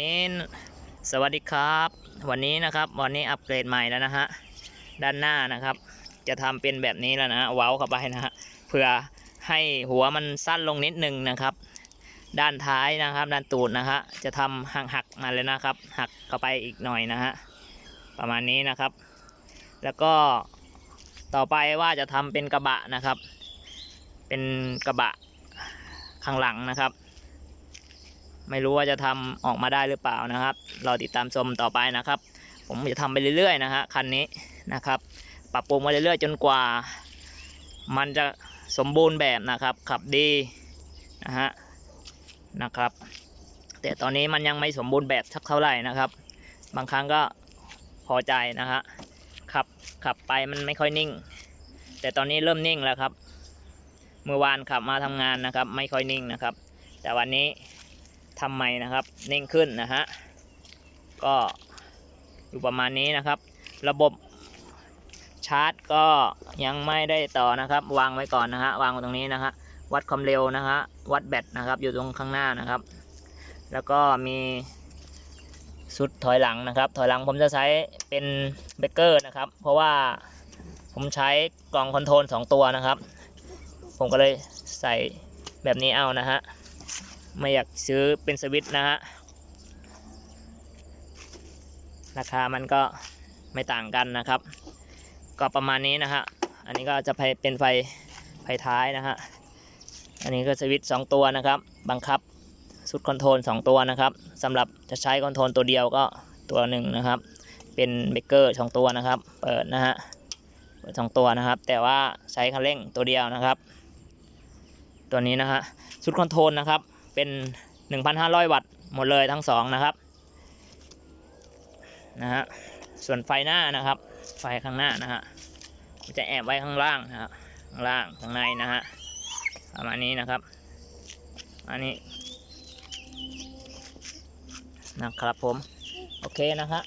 นี้สวัสดีครับ วันนี้นะครับวันนี้อัปเกรดใหม่แล้วนะฮะด้านหน้านะครับ จะทำเป็นแบบนี้แล้วนะฮะเว้าเข้าไปนะฮะเพื่อให้หัวมันสั้นลงนิดนึงนะครับ ด้านท้ายนะครับ ด้านตูดนะฮะจะทำหักหักมาเลยนะครับ หักเข้าไปอีกหน่อยนะฮะประมาณนี้นะครับ แล้วก็ต่อไปว่าจะทำเป็นกระบะนะครับ เป็นกระบะข้างหลังนะครับ ไม่รู้ว่าจะทำออกมาได้หรือเปล่านะครับรอติดตามชมต่อไปนะครับ ผมจะทำไปเรื่อยๆนะฮะคันนี้นะครับ ปรับปรุงมาเรื่อยๆจนกว่า มันจะสมบูรณ์แบบนะครับ ขับดีนะฮะนะครับ แต่ตอนนี้มันยังไม่สมบูรณ์แบบสักเท่าไหร่นะครับ บางครั้งก็พอใจนะฮะขับขับไปมันไม่ค่อยนิ่ง แต่ตอนนี้เริ่มนิ่งแล้วครับ เมื่อวานขับมาทำงานนะครับ ไม่ค่อยนิ่งนะครับ แต่วันนี้ ทำไมนะครับนิ่งขึ้นนะฮะก็อยู่ประมาณนี้นะครับ ระบบชาร์จก็ยังไม่ได้ต่อนะครับ วางไว้ก่อนนะฮะวางไว้ตรงนี้นะฮะวัดความเร็วนะฮะวัดแบตนะครับ อยู่ตรงข้างหน้านะครับ แล้วก็มีสุดถอยหลังนะครับ ถอยหลังผมจะใช้เป็นเบรกเกอร์นะครับ เพราะว่าผมใช้กล่องคอนโทรล2ตัวนะครับ ผมก็เลยใส่แบบนี้เอานะฮะ ไม่อยากซื้อเป็นสวิตนะฮะ ราคามันก็ไม่ต่างกันนะครับ ก็ประมาณนี้นะฮะ อันนี้ก็จะไปเป็นไฟไฟท้ายนะฮะ อันนี้ก็สวิตช์สองตัวนะครับ บังคับสุดคอนโทรลสองตัวนะครับสำหรับจะใช้คอนโทรลตัวเดียวก็ตัวหนึ่งนะครับ เป็นเบรกเกอร์สองตัวนะครับ เปิดนะฮะเปิดสองตัวนะครับ แต่ว่าใช้คันเร่งตัวเดียวนะครับ ตัวนี้นะฮะชุดคอนโทรลนะครับ เป็น 1,500 วัตต์หมดเลยทั้งสองนะครับนะฮะส่วนไฟหน้านะครับ ไฟข้างหน้านะฮะจะแอบไว้ข้างล่างนะฮะข้างล่างข้างในนะฮะประมาณนี้นะครับ อันนี้นะครับผม โอเคนะฮะ